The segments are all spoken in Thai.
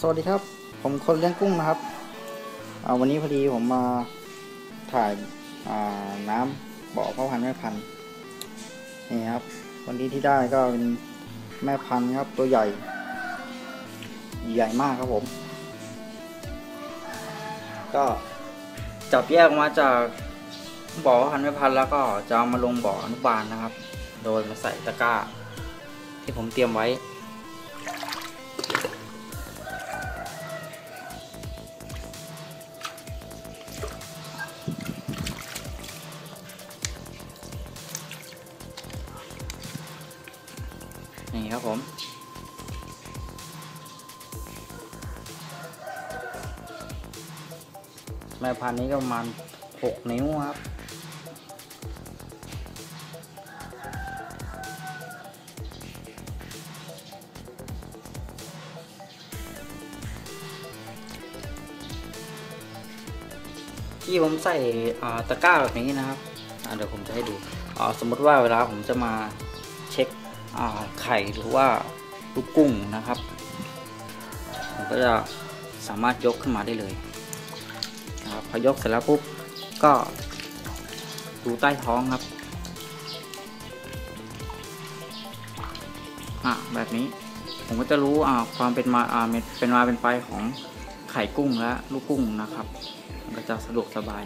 สวัสดีครับ ผมคนเลี้ยงกุ้งนะครับ วันนี้พอดีผมมาถ่ายาน้ำบ่อพ่อพันธุ์แม่พันธุ์นี่ครับ วันนี้ที่ได้ก็เป็นแม่พันธุ์ครับตัวใหญ่ ใหญ่มากครับผม ก็จับแยกมาจากบ่อพ่อพันธุ์แม่พันธุ์แล้วก็จะเอามาลงบ่ออนุบาลนะครับ โดยมาใส่ตะกร้า ที่ผมเตรียมไว้ นี่ครับผมแม่พันธุ์นี้ก็ประมาณ 6 นิ้วครับที่ผมใส่ตะกร้าแบบนี้นะครับเดี๋ยวผมจะให้ดู สมมติว่าเวลาผมจะมาเช็ค ไข่หรือว่าลูกกุ้งนะครับผมก็จะสามารถยกขึ้นมาได้เลยนะครับพอยกเสร็จแล้วปุ๊บก็ดูใต้ท้องครับอะแบบนี้ผมก็จะรู้อ่าความเป็นมาอ่าเป็นมาเป็นไปของไข่กุ้งและลูกกุ้งนะครับ มันก็จะสะดวกสบาย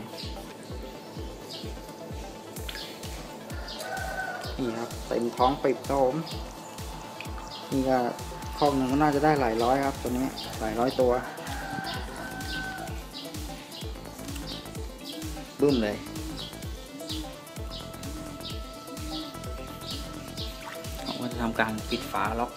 นี่ครับเต็มท้องปิดครับผมนี่ก็คอกหนึ่งก็น่าจะได้หลายร้อยครับตัวนี้หลายร้อยตัวบึ้มเลยผมก็จะทำการปิดฝาล็อก